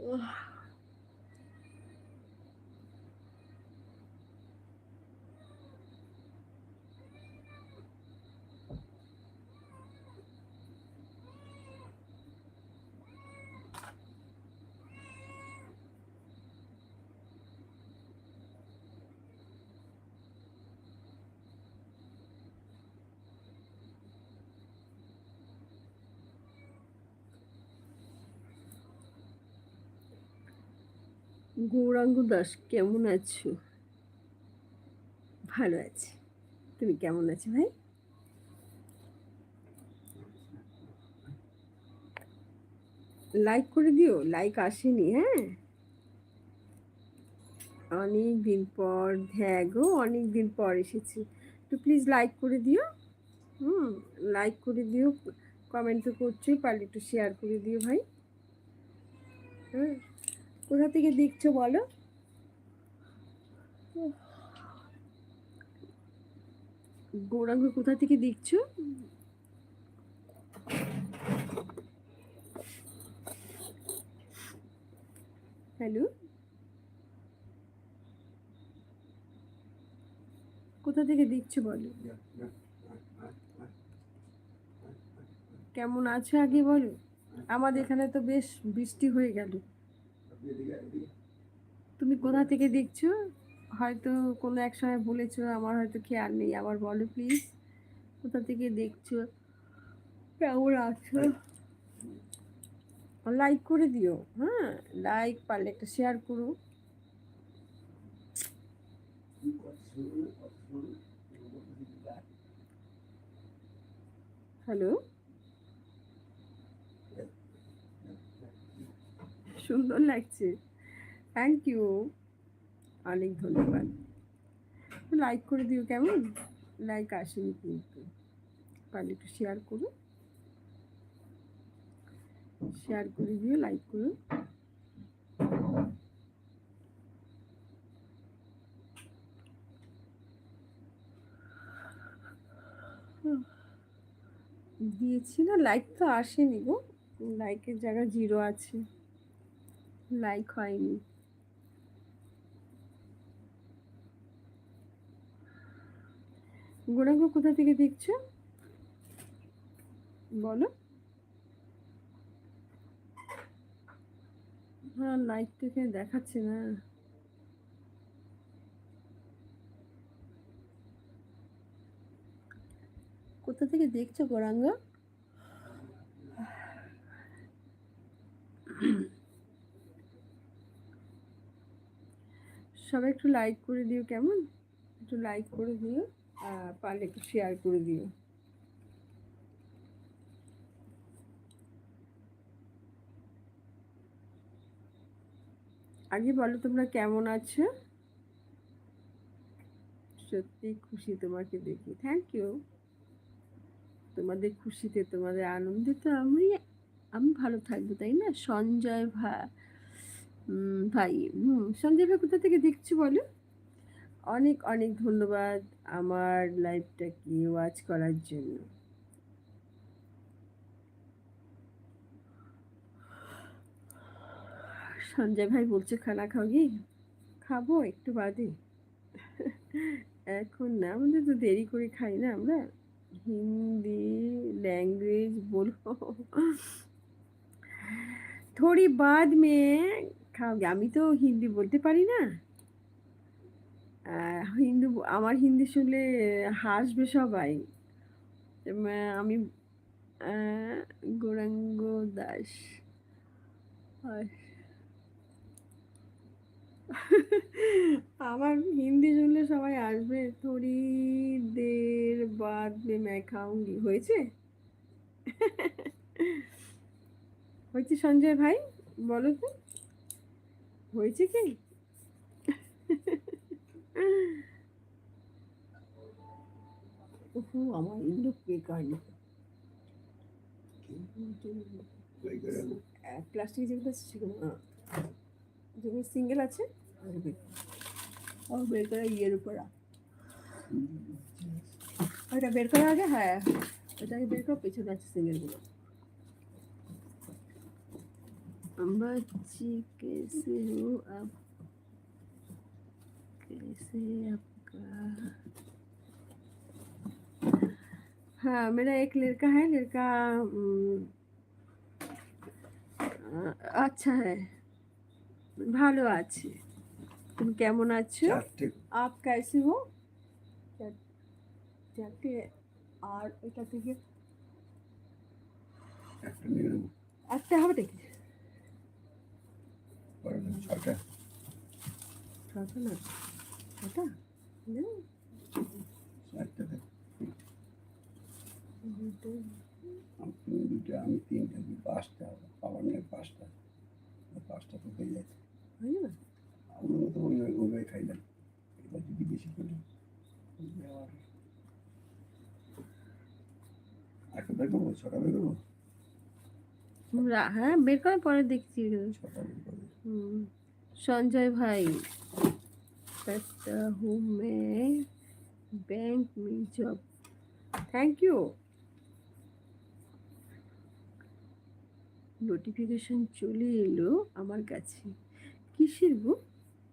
哇 গৌরাঙ্গ দাস, কেমন আছো? ভালো আছি। তুমি কেমন আছো ভাই? লাইক করে দিও লাইক আসেনি হ্যাঁ? অনেক দিন পর হ্যাঁ গো অনেক দিন পর এসেছি। তো প্লিজ লাইক করে দিও। হুম লাইক করে দিও কমেন্ট তো করছোই, পারলে একটু শেয়ার করে দিও ভাই। হ্যাঁ কোথা থেকে দেখছ বলো? গৌরাঙ্গ কোথা থেকে দেখছ? হ্যালো? কোথা থেকে দেখছ বলো? কেমন আছো আগে বলো? আমাদের এখানে তো বেশ বৃষ্টি হয়ে গেল। তুমি কোথা থেকে দেখছ? হয়তো কোনো এক সময় বলেছ, আমার হয়তো খেয়াল নেই। আবার বলো প্লিজ কোথা থেকে দেখছ? কেমন আছো? লাইক করে দিও হ্যাঁ? লাইক পারলে একটা শেয়ার করো। হ্যালো সুন্দর লাগছে। থ্যাংক ইউ অনেক ধন্যবাদ। লাইক করে দিও কেমন? লাইক আসেনি কিন্তু। পারলে একটু শেয়ার করো। শেয়ার করে দিও লাইক করো। দিয়েছি না লাইক তো আসেনি গো। লাইকের জায়গা জিরো আছে। লাইক হয়নি গোড়াঙ্গ কোথা থেকে দেখছ? বলো। হ্যাঁ লাইক এখানে দেখাচ্ছে না। কোথা থেকে দেখছ গোরাঙ্গ? সবাই একটু লাইক করে দিও কেমন? একটু লাইক করে দিও পারলে একটু শেয়ার করে দিও। আগে বলো তোমরা কেমন আছো? সত্যি খুশি তোমাকে দেখি। থ্যাংক ইউ তোমাদের খুশিতে, তোমাদের আনন্দে তো আমি আমি ভালো থাকব, তাই না? সঞ্জয় ভা ভাই, হুম সঞ্জয় ভাই কোথা থেকে দেখছি বলো? অনেক অনেক ধন্যবাদ আমার লাইভটাকে ওয়াচ করার জন্য। সঞ্জয় ভাই বলছে, খানা খাওয়াবি খাব একটু বাদে। এখন না, আমাদের তো দেরি করে খাই না আমরা। হিন্দি ল্যাঙ্গুয়েজ বলব থোড়ি বাদ মেয়ে খাওয়াবি আমি তো হিন্দি বলতে পারি না। হিন্দু আমার হিন্দি শুনলে হাসবে সবাই। আমি গৌরাঙ্গ দাস। আমার হিন্দি শুনলে সবাই আসবে। থোড়ি দের বাদ মে मैं হয়েছে? হয়েছে সঞ্জয় ভাই? বলো তো। হয়েছে কি? ওহো, আমার ইন্দু বেকার প্লাস্টিক যেগুলো আছে, সেগুলো যেগুলো সিঙ্গেল আছে ও বের করে ইয়ের উপর ওটা বের করা আগে? হ্যাঁ। ওটাকে বের করা পেছনে আছে সিঙ্গেলগুলো बच्ची कैसे हो आप कैसे है आपका हाँ मेरा एक लड़का है लड़का उम, আ- আচ্ছা হ্যাঁ ভালো আছে তুমি কেমন আছো চারটে আপ कैसे हो চার- চারটে আর এটা থেকে একটা নিয়ে নেবো একটা হবে দেখি পরে দেবো ছটা ছটা না ছটা না চারটে দেবো দুটো আমি তিনটে দিই পাঁচটা পাঁচটা পাঁচটা তো হয়ে যায় যাবে আমরা তো ওই ওই ওইভাবে খাইলাম এবার যদি বেশি করি আবার একটা বের করব ছটা বের করব রা- হ্যাঁ বের করে পরে দেখছি ছটা বের করব হুম, संजय भाई करता हूँ मैं बैंक में जॉब थैंक यू নোটিফিকেশন চলে এলো আমার কাছে কিসের গো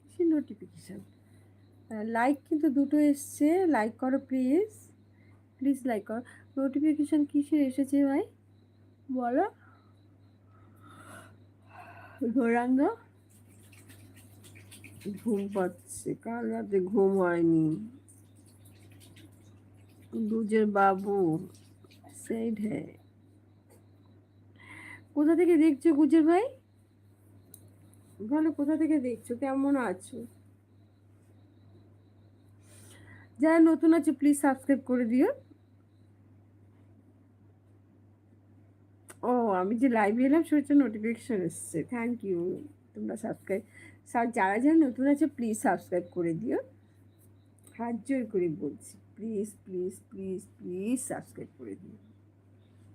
কিসের নোটিফিকেশান লাইক কিন্তু দুটো এসছে লাইক করো প্লিজ প্লিজ লাইক করো নোটিফিকেশান কিসের এসেছে ভাই বলো গৌরাঙ্গা ঘুম পাচ্ছে, কাল রাতে ঘুম হয়নি। দুজের বাবু সেট হ্যাঁ। কোথা থেকে দেখছ গুজের ভাই? বলো, কোথা থেকে দেখছ? কেমন আছো? যারা নতুন আছে প্লিজ সাবস্ক্রাইব করে দিও। ও আমি যে লাইভে এলাম সেটা নোটিফিকেশন এসছে। থ্যাংক ইউ তোমরা সাবস্ক্রাইব যারা যারা নতুন আছে প্লিজ সাবস্ক্রাইব করে দিও। হাত জোর করে বলছি। Please please please please subscribe করে দিও।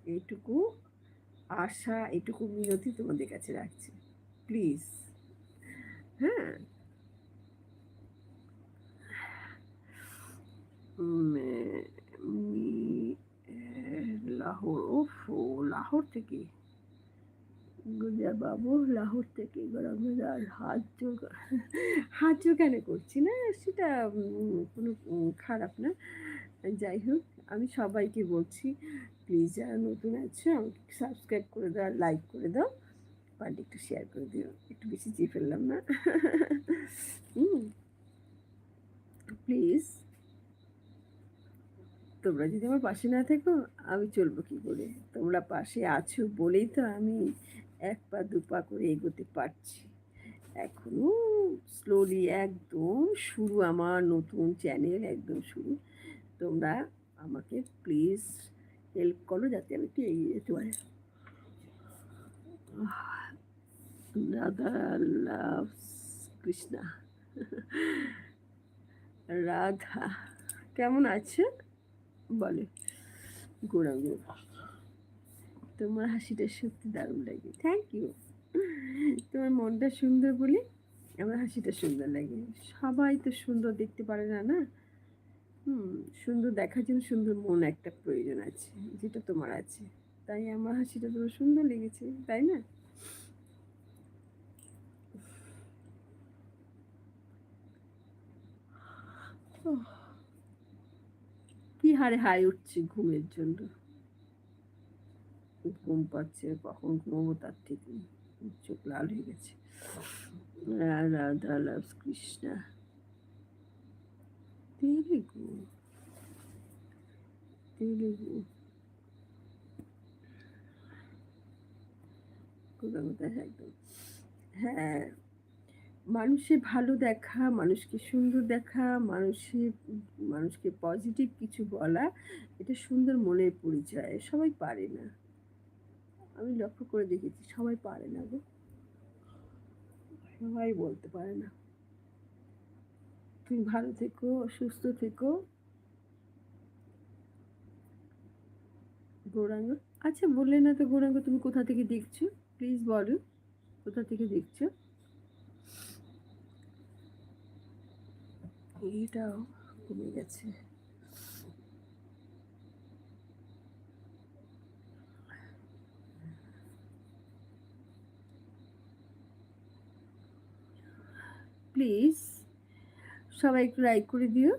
এইটুকু আশা এইটুকু বিনতি তোমাদের কাছে রাখছি। প্লিজ হ্যাঁ। উম, মি- লাহোর ওফ লাহোর থেকে। গুজরাট বাবু লাহোর থেকে গরম আর হাত জোর হাত জোর কেন করছি না? সেটা কোনো খারাপ না। যাই হোক, আমি সবাইকে বলছি প্লিজ যারা নতুন আছে, আমাকে সাবস্ক্রাইব করে দাও লাইক করে দাও। পারলে একটু শেয়ার করে দিও, একটু বেশি চেয়ে ফেললাম না। প্লিজ তোমরা যদি আমার পাশে না থেকো, আমি চলবো কি করে? তোমরা পাশে আছো বলেই তো আমি এক পা, দু পা করে এগোতে পারছি। এখনও স্লোলি একদম শুরু, আমার নতুন চ্যানেল একদম শুরু। তোমরা আমাকে প্লিজ হেল্প করো যাতে আমি একটু এগিয়ে যেতে পারি। রাধা লাভ কৃষ্ণা। রাধা, কেমন আছে? বলে। গৌরাঙ্গ তোমার হাসিটা সত্যি দারুণ লাগে। থ্যাংক ইউ তোমার মনটা সুন্দর বলে আমার হাসিটা সুন্দর লাগে। সবাই তো সুন্দর দেখতে পারে না না? হুম সুন্দর দেখার জন্য সুন্দর মন একটা প্রয়োজন আছে যেটা তোমার আছে। তাই আমার হাসিটা তোমার সুন্দর লেগেছে তাই না? ওহ, কি হারে হাই উঠছি ঘুমের জন্য? ঘুম পাচ্ছে, কখন ঘুমাবো তার ঠিক চোখ লাল হয়ে গেছে। রাধা লাভ কৃষ্ণা। তেলেগু তেলেগু কোথাও কোথায়? একদম। হ্যাঁ মানুষের ভালো দেখা, মানুষকে সুন্দর দেখা মানুষের মানুষকে পজিটিভ কিছু বলা, এটা সুন্দর মনের পরিচয়, সবাই পারে না। আমি লক্ষ্য করে দেখেছি, সবাই পারে না গো। সবাই বলতে পারে না। তুমি ভালো থেকো, সুস্থ থেকো। গৌরাঙ্গ? আচ্ছা বললে না তো গৌরাঙ্গ, তুমি কোথা থেকে দেখছ? প্লিজ বলো। কোথা থেকে দেখছ? এটাও কমে গেছে। প্লিজ সবাই একটু লাইক করে দিও।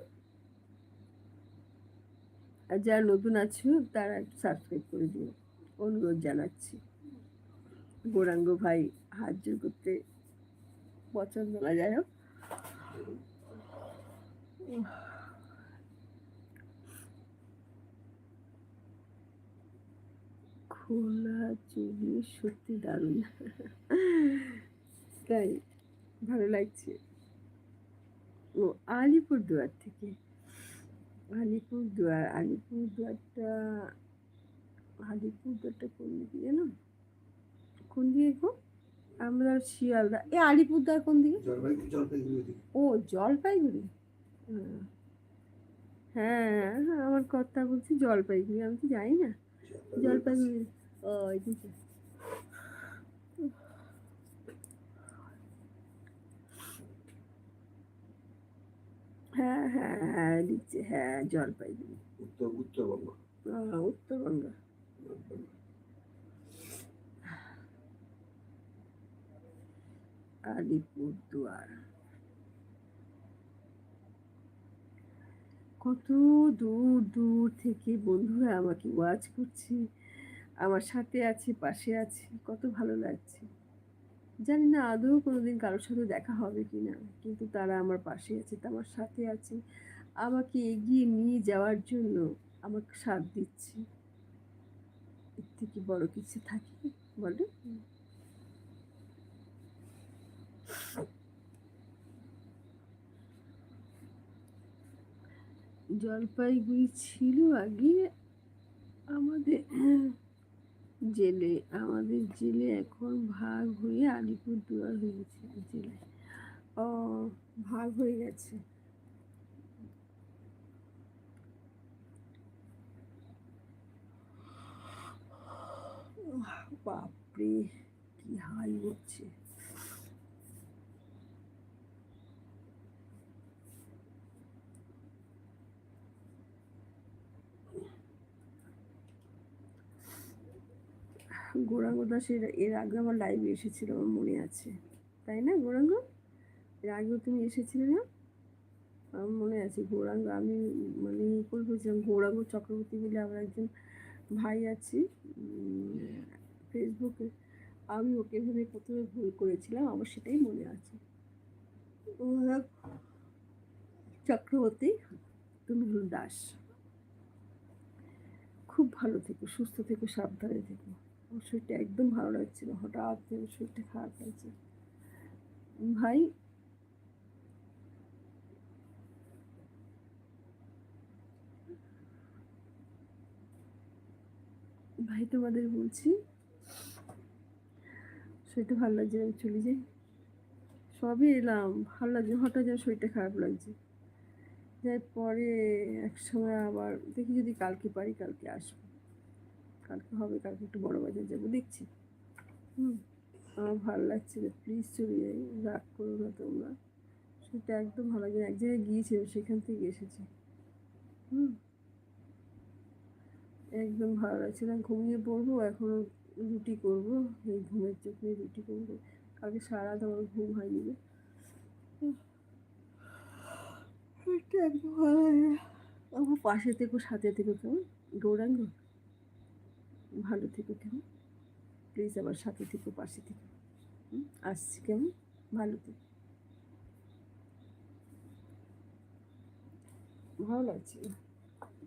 আর যারা নতুন আছো, তারা একটু সাবস্ক্রাইব করে দিও। অনুরোধ জানাচ্ছি। গৌরাঙ্গ ভাই হাত জোর করতে পছন্দ না, যাই হোক। খোলা চুলি সত্যি দারুণ। তাই ভালো লাগছে। ও আলিপুরদুয়ার থেকে। আলিপুরদুয়ার আলিপুরদুয়ারটা আলিপুরদুয়ারটা কোন দিকে জানো? কোন দিকে গো? আমরা শিয়ালদা এ আলিপুরদুয়ার কোন দিকে? জলপাইগুড়ি জলপাইগুড়ি ও জলপাইগুড়ি। হ্যাঁ হ্যাঁ, আমার কথা বলছি জলপাইগুড়ি আমি তো জানি না। জলপাইগুড়ি ও এদিকে হ্যাঁ হ্যাঁ হ্যাঁ দিচ্ছে হ্যাঁ জলপাইগুড়ি উত্তর উত্তরবঙ্গ। আহ, উত্তরবঙ্গ। আলিপুরদুয়ার। কত দূর দূর থেকে বন্ধুরা আমাকে ওয়াচ করছে। আমার সাথে আছে, পাশে আছে, কত ভালো লাগছে। জানি না আদৌ কোনোদিন কারোর সাথে দেখা হবে কি না কিন্তু তারা আমার পাশে আছে আমার সাথে আছে। আমাকে এগিয়ে নিয়ে যাওয়ার জন্য আমাকে সাথ দিচ্ছে। এর থেকে বড় কিছু থাকে? বলো। জলপাইগুড়ি ছিল আগে আমাদের জেলে আমাদের জেলে এখন ভাগ হয়ে আলিপুরদুয়ার হয়েছে জেলে। ও, ভাগ হয়ে গেছে। বাপরে, কি হাই হচ্ছে। গৌরাঙ্গ দাসের, এর আগে আমার লাইভে এসেছিল, আমার মনে আছে। তাই না, গৌরাঙ্গ? এর আগেও তুমি এসেছিলে না? আমার মনে আছে, গৌরাঙ্গ, আমি মানে করে বলছিলাম গৌরাঙ্গ চক্রবর্তী বলে আমার একজন ভাই আছে ফেসবুকে আমি ওকে ভেবে প্রথমে ভুল করেছিলাম, আমার সেটাই মনে আছে। চক্রবর্তী, তুমি দাস। খুব ভালো থেকো, সুস্থ থেকো, সাবধানে থেকো। শরীরটা একদম ভালো লাগছিল হঠাৎ করে শরীরটা খারাপ লাগছে। ভাই? ভাই, তোমাদের বলছি, শরীরটা ভালো লাগছে আমি চলে যাই। সবই এলাম, ভালো লাগছে হঠাৎ যেন শরীরটা খারাপ লাগছে। যাই পরে এক সময় আবার দেখি যদি কালকে পারি, কালকে আসব। কালকে হবে কালকে একটু বড় বাজার যাব দেখছি। হুম। আমার ভালো লাগছে না প্লিজ চলে যাই রাগ করো না তোমরা। সেটা একদম ভালো লাগে। এক জায়গায় গিয়েছিলাম সেখান থেকে এসেছি। হুম। একদম ভালো লাগছে না ঘুমিয়ে পড়ব এখনও রুটি করব এই ঘুমের চোখ নিয়ে রুটি করব। কালকে সারা রাত আমার ঘুম হয়নি। উহ, একদম ভালো লাগে। আমার পাশে থেকো সাথে থেকো কেমন? গৌরাঙ্গ? ভালো থেকো কেমন? প্লিজ আবার সাথে থেকো, পাশে থেকো। আসছি কেমন? ভালো থেকো। ভালো লাগছে